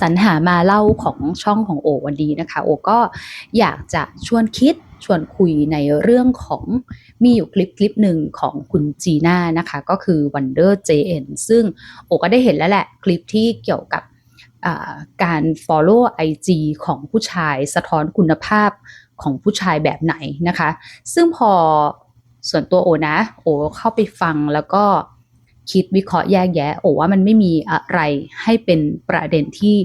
สรรหามาเล่าของช่องของโอวันดีนะคะ โอก็อยากจะชวนคิดชวนคุยในเรื่องของมีอยู่คลิปคลิปหนึ่งของคุณจีน่านะคะ ก็คือ Wonder JN ซึ่งโอก็ได้เห็นแล้วแหละคลิปที่เกี่ยวกับอ่าการ follow IG ของผู้ชายสะท้อนคุณภาพของผู้ชายแบบไหนนะคะ ซึ่งพอส่วนตัวโอนะ โอเข้าไปฟังแล้วก็ คิดวิเคราะห์แยกแยะ โอว่ามันไม่มีอะไรให้เป็นประเด็นที่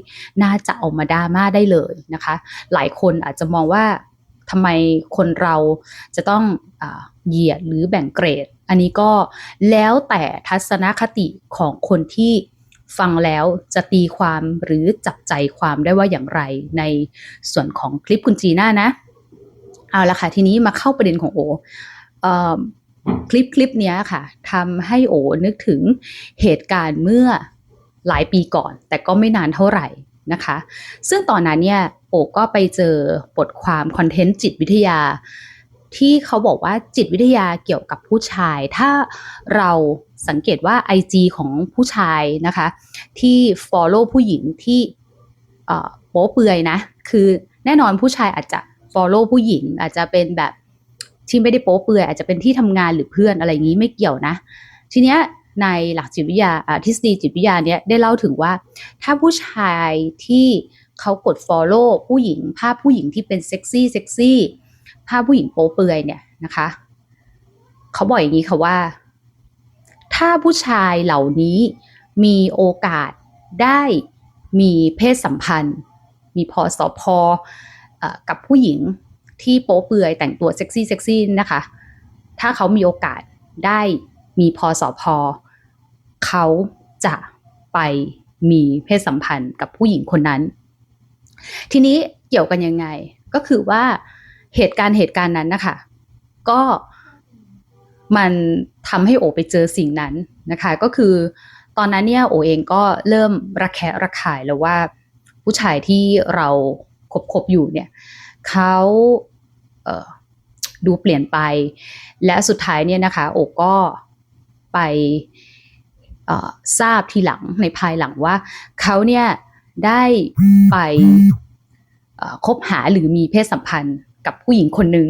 น่าจะเอามาดราม่าได้เลยนะคะ หลายคนอาจจะมองว่าทำไมคนเราจะต้องอเหยียดหรือแบ่งเกรด อันนี้ก็แล้วแต่ทัศนคติของคนที่ฟังแล้วจะตีความหรือจับใจความได้ว่าอย่างไรในส่วนของคลิปคุณจีน่านะ เอาละค่ะ ทีนี้มาเข้าประเด็นของโอเอ่อ คลิปคลิปนี้ค่ะทำให้โอนึกถึงเหตุการณ์เมื่อหลายปีก่อน แต่ก็ไม่นานเท่าไหร่นะคะ ซึ่งตอนนั้นเนี่ยโอก็ไปเจอบทความคอนเทนต์จิตวิทยา ที่เขาบอกว่าจิตวิทยาเกี่ยวกับผู้ชาย ถ้าเราสังเกตว่า IG ของผู้ชายนะคะ ที่ follow ผู้หญิงที่โป๊เปลือยนะ คือแน่นอนผู้ชายอาจจะ follow ผู้หญิงอาจจะเป็นแบบ ที่ไม่ได้โป๊เปลือยอาจจะเป็นที่ทำงานหรือเพื่อนอะไรอย่างนี้ไม่เกี่ยวนะ ทีเนี้ยในหลักจิตวิทยาทฤษฎีจิตวิทยาเนี้ยได้เล่าถึงว่า ถ้าผู้ชายที่เขากด follow ผู้หญิง ภาพผู้หญิงที่เป็นเซ็กซี่เซ็กซี่ภาพผู้หญิงโป๊เปลือยเนี่ยนะคะเขาบอกอย่างนี้ค่ะว่า ถ้าผู้ชายเหล่านี้มีโอกาสได้มีเพศสัมพันธ์ มีพอสอพออกับผู้หญิง ที่โป๊เปลือยแต่งตัวเซ็กซี่เซ็กซี่นะคะ ถ้าเขามีโอกาสได้มีพอสอพอเขาจะไปมีเพศสัมพันธ์กับผู้หญิงคนนั้น ทีนี้เกี่ยวกันยังไง ก็คือว่าเหตุการณ์เหตุการณ์นั้นนะคะก็มันทำให้โอไปเจอสิ่งนั้นนะคะ ก็คือตอนนั้นเนี่ยโอเองก็เริ่มระแคะระคายแล้วว่า ผู้ชายที่เราคบคบอยู่เนี่ยเขา ดูเปลี่ยนไป และสุดท้ายเนี่ยนะคะโอก็ไปทราบทีหลังในภายหลังว่าเขาเนี่ยได้ไปคบหาหรือมีเพศสัมพันธ์กับผู้หญิงคนหนึ่ง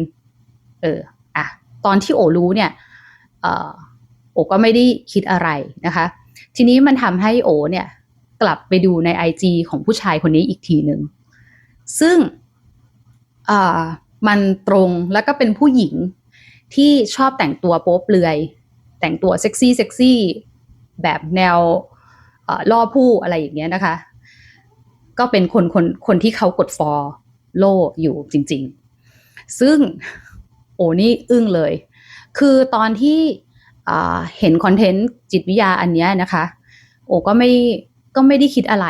เอออะตอนที่โอรู้เนี่ยเอ่อโอก็ไม่ได้คิดอะไรนะคะ ทีนี้มันทำให้โอเนี่ยกลับไปดูใน IG ของผู้ชายคนนี้อีกทีหนึ่ง ซึ่งอ่า มันตรงแล้วก็เป็นผู้หญิงที่ชอบแต่งตัวโป๊เปลือย แต่งตัวเซ็กซี่เซ็กซี่แบบแนวล่อผู้อะไรอย่างเงี้ยนะคะ ก็เป็นคนคนคนที่เขากดฟอลโล่อยู่จริง ๆ ซึ่งโอ้นี่อึ้งเลย คือตอนที่เห็นคอนเทนต์จิตวิทยาอันเนี้ยนะคะ โอ้ก็ไม่ก็ไม่ได้คิดอะไร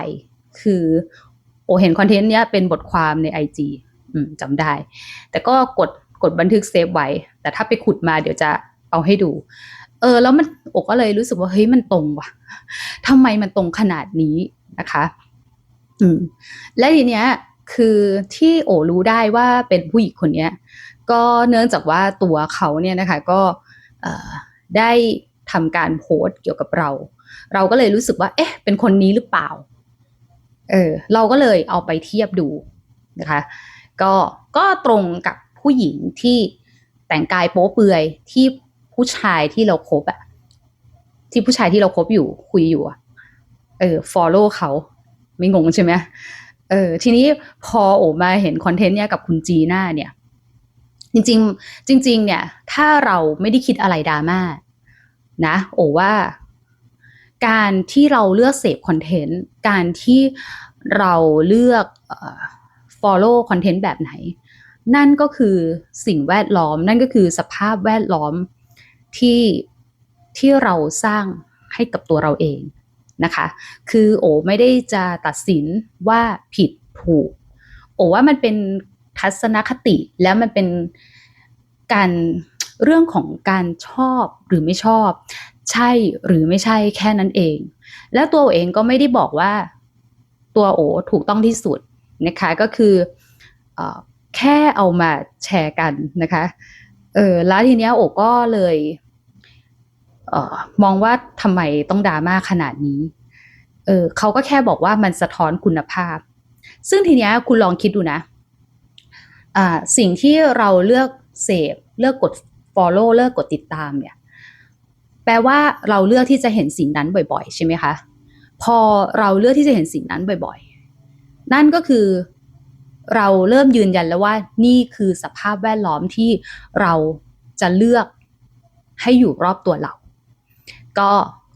คือ โอเห็นคอนเทนต์เนี้ยเป็นบทความใน IG อืม จำได้ แต่ก็กดกดบันทึกเซฟไว้ แต่ถ้าไปขุดมาเดี๋ยวจะเอาให้ดู เออ แล้วมันโอก็เลยรู้สึกว่าเฮ้ยมันตรงว่ะทำไมมันตรงขนาดนี้นะคะ อืม และทีเนี้ย คือที่โอรู้ได้ว่าเป็นผู้หญิงคนเนี้ย ก็เนื่องจากว่าตัวเขาเนี่ยนะคะ ก็ได้ทำการโพสต์เกี่ยวกับเรา เราก็เลยรู้สึกว่า เอ๊ะ เป็นคนนี้หรือเปล่า เออ เราก็เลยเอาไปเทียบดูนะคะ ก็ก็ตรงกับผู้หญิงที่แต่งกายโป๊เปลือยที่ผู้ชายที่เราคบอะที่ผู้ชายที่เราคบอยู่คุยอยู่อะเออ follow เขาไม่งงใช่ไหมเออ ทีนี้พอโอมาเห็นคอนเทนต์เนี้ยกับคุณจีน่าเนี่ย จริงๆจริงๆเนี่ย ถ้าเราไม่ได้คิดอะไรดราม่านะ โอว่าการที่เราเลือกเสพคอนเทนต์ การที่เราเลือกเ follow คอนเทนต์แบบไหน นั่นก็คือสิ่งแวดล้อม นั่นก็คือสภาพแวดล้อมที่ที่เราสร้างให้กับตัวเราเองนะคะ คือโอไม่ได้จะตัดสินว่าผิดถูก โอว่ามันเป็นทัศนคติแล้วมันเป็นการเรื่องของการชอบหรือไม่ชอบ ใช่หรือไม่ใช่แค่นั้นเอง แล้วตัวโอเองก็ไม่ได้บอกว่าตัวโอถูกต้องที่สุด นะคะก็คืออแค่เอามาแชร์กันนะคะเออแล้วทีเนี้ยโอก็เลยเออมองว่าทำไมต้องดราม่าขนาดนี้เออเขาก็แค่บอกว่ามันสะท้อนคุณภาพ ซึ่งทีเนี้ยคุณลองคิดดูนะอ่าสิ่งที่เราเลือกเสพเลือกกด follow เลือกกดติดตามเนี่ยแปลว่าเราเลือกที่จะเห็นสิ่งนั้นบ่อย ๆ ใช่ไหมคะ พอเราเลือกที่จะเห็นสิ่งนั้นบ่อยๆ นั่นก็คือเราเริ่มยืนยันแล้วว่านี่คือสภาพแวดล้อมที่เราจะเลือกให้อยู่รอบตัวเรา ก็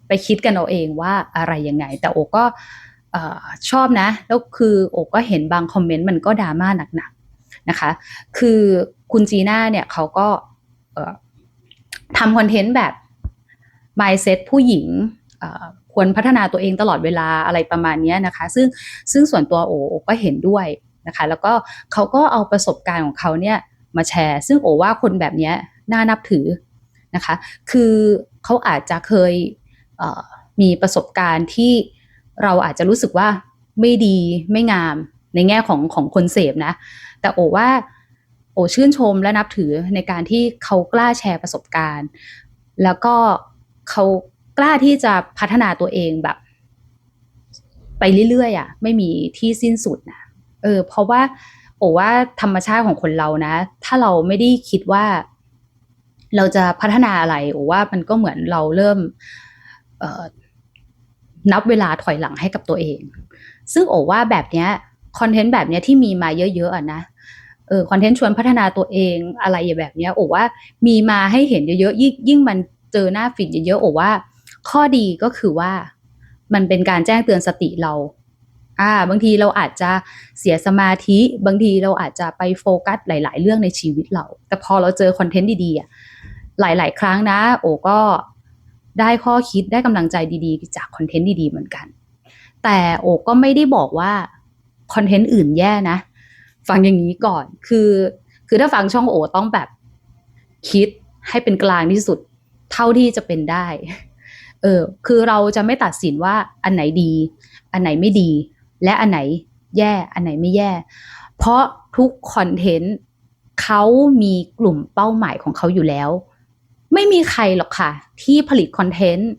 ไปคิดกันเอาเองว่าอะไรยังไง แต่โอก็ชอบนะ แล้วคือโอก็เห็นบางคอมเมนต์มันก็ดราม่าหนักๆนะคะ คือคุณจีน่าเนี่ยเขาก็ทำคอนเทนต์แบบ mindset ผู้หญิง ควรพัฒนาตัวเองตลอดเวลาอะไรประมาณนี้นะคะ ซึ่งซึ่งส่วนตัวโอโอก็เห็นด้วยนะคะ แล้วก็เขาก็เอาประสบการณ์ของเขาเนี่ยมาแชร์ ซึ่งโอว่าคนแบบนี้น่านับถือนะคะ คือเขาอาจจะเคยมีประสบการณ์ที่เราอาจจะรู้สึกว่าไม่ดีไม่งามในแง่ของของคนเสพนะ แต่โอว่าโอชื่นชมและนับถือในการที่เขากล้าแชร์ประสบการณ์ แล้วก็เขา กล้าที่จะพัฒนาตัวเองแบบ ไปเรื่อยๆอะ ไม่มีที่สิ้นสุดนะเออ เพราะว่าโอว่าธรรมชาติของคนเรานะ ถ้าเราไม่ได้คิดว่า เราจะพัฒนาอะไรโอว่ามันก็เหมือนเราเริ่มนับเวลาถอยหลังให้กับตัวเอง ซึ่งโอว่าแบบเนี้ยคอนเทนต์แบบเนี้ยที่มีมาเยอะๆอะนะเออคอนเทนต์ชวนพัฒนาตัวเองอะไรอย่างแบบเนี้ยโอว่ามีมาให้เห็นเยอะๆยิ่งยิ่งมันเจอหน้าฟีดเยอะๆโอว่า ข้อดีก็คือว่ามันเป็นการแจ้งเตือนสติเรา อ่า บางทีเราอาจจะเสียสมาธิ บางทีเราอาจจะไปโฟกัสหลาย ๆ เรื่องในชีวิตเรา แต่พอเราเจอคอนเทนต์ดีๆอะหลาย ๆ ครั้งนะ โอก็ได้ข้อคิดได้กำลังใจดีๆ จากคอนเทนต์ดีๆ เหมือนกัน แต่โอก็ไม่ได้บอกว่าคอนเทนต์อื่นแย่นะ ฟังอย่างนี้ก่อน คือ คือถ้าฟังช่องโอต้องแบบคิดให้เป็นกลางที่สุด เท่าที่จะเป็นได้ เออคือเราจะไม่ตัดสินว่าอันไหนดี อันไหนไม่ดี และอันไหนแย่อันไหนไม่แย่ เพราะทุกคอนเทนต์เขามีกลุ่มเป้าหมายของเขาอยู่แล้ว ไม่มีใครหรอกค่ะ ที่ผลิตคอนเทนต์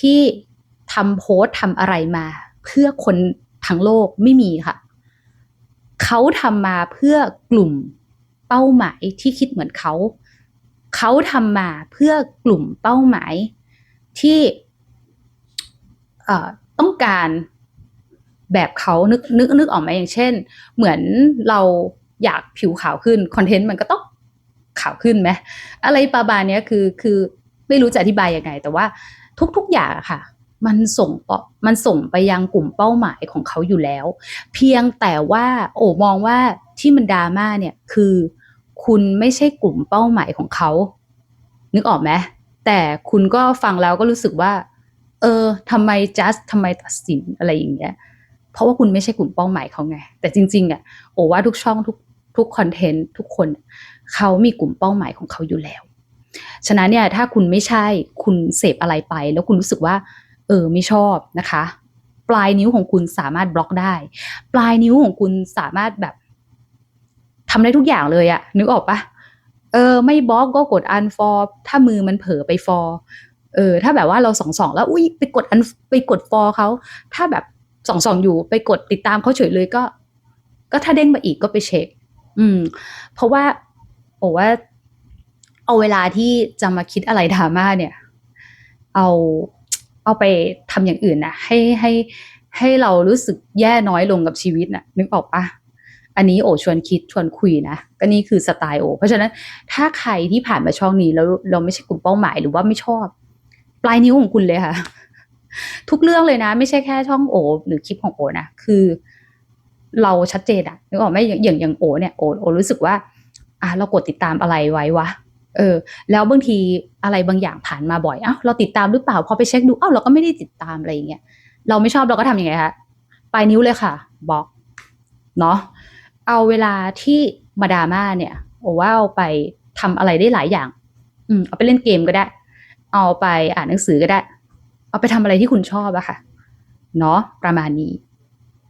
ที่ทำโพสทำอะไรมา เพื่อคนทั้งโลกไม่มีค่ะ เขาทำมาเพื่อกลุ่มเป้าหมายที่คิดเหมือนเขา เขาทำมาเพื่อกลุ่มเป้าหมาย ที่ต้องการแบบเขานึกนึกนึกออกไหมอย่างเช่น เหมือนเราอยากผิวขาวขึ้นคอนเทนต์มันก็ต้องขาวขึ้นไหมอะไรประมาณนี้คือคือไม่รู้จะอธิบายยังไง แต่ว่าทุกๆอย่างค่ะ มันส่งมันส่งไปยังกลุ่มเป้าหมายของเขาอยู่แล้ว เพียงแต่ว่าโอ้มองว่าที่มันดราม่าเนี่ยคือ คุณไม่ใช่กลุ่มเป้าหมายของเขา นึกออกไหม แต่คุณก็ฟังแล้วก็รู้สึกว่า เออทำไม just ทำไมตัดสินอะไรอย่างเงี้ย เพราะว่าคุณไม่ใช่กลุ่มเป้าหมายเขาไง แต่จริง ๆ อะโอ้ว่าทุกช่องทุกทุกคอนเทนต์ทุกคนเขามีกลุ่มเป้าหมายของเขาอยู่แล้ว ฉะนั้นเนี่ยถ้าคุณไม่ใช่คุณเสพอะไรไป แล้วคุณรู้สึกว่า เออไม่ชอบนะคะ ปลายนิ้วของคุณสามารถบล็อกได้ ปลายนิ้วของคุณสามารถแบบทำได้ทุกอย่างเลยอะนึกออกปะ เออ ไม่บล็อกก็กดอันฟอร์ถ้ามือมันเผลอไปฟอร์เออ ถ้าแบบว่าเราสองสองแล้วอุ้ยไปกดอันไปกดฟอร์เขาถ้าแบบสองสองอยู่ไปกดติดตามเขาเฉยเลยก็ ก็ถ้าเด้งมาอีกก็ไปเช็ค อืม เพราะว่าโอ้ว่า เอาเวลาที่จะมาคิดอะไรดราม่าเนี่ย เอาเอาไปทำอย่างอื่นนะให้ให้ให้เรารู้สึกแย่น้อยลงกับชีวิตน่ะ นึกออกปะ อันนี้โอชวนคิดชวนคุยนะก็นี่คือสไตล์โอ เพราะฉะนั้นถ้าใครที่ผ่านมาช่องนี้แล้วเราไม่ใช่กลุ่มเป้าหมายหรือว่าไม่ชอบ ปลายนิ้วของคุณเลยค่ะ ทุกเรื่องเลยนะ ไม่ใช่แค่ช่องโอ หรือคลิปของโอนะคือ เราชัดเจนอะนึกออกไหมอย่างอย่างโอเนี่ยโอโอรู้สึกว่า อะเรากดติดตามอะไรไว้วะเออแล้วบางทีอะไรบางอย่างผ่านมาบ่อยอ้าวเราติดตามหรือเปล่าพอไปเช็คดูอ้าวเราก็ไม่ได้ติดตามอะไรอย่างเงี้ยเราไม่ชอบเราก็ทำยังไงคะปลายนิ้วเลยค่ะบล็อกเนาะ เอาเวลาที่มาดาม่าเนี่ยโอว่าเอาไปทำอะไรได้หลายอย่าง อืมเอาไปเล่นเกมก็ได้ เอาไปอ่านหนังสือก็ได้ เอาไปทำอะไรที่คุณชอบอะค่ะ เนาะประมาณนี้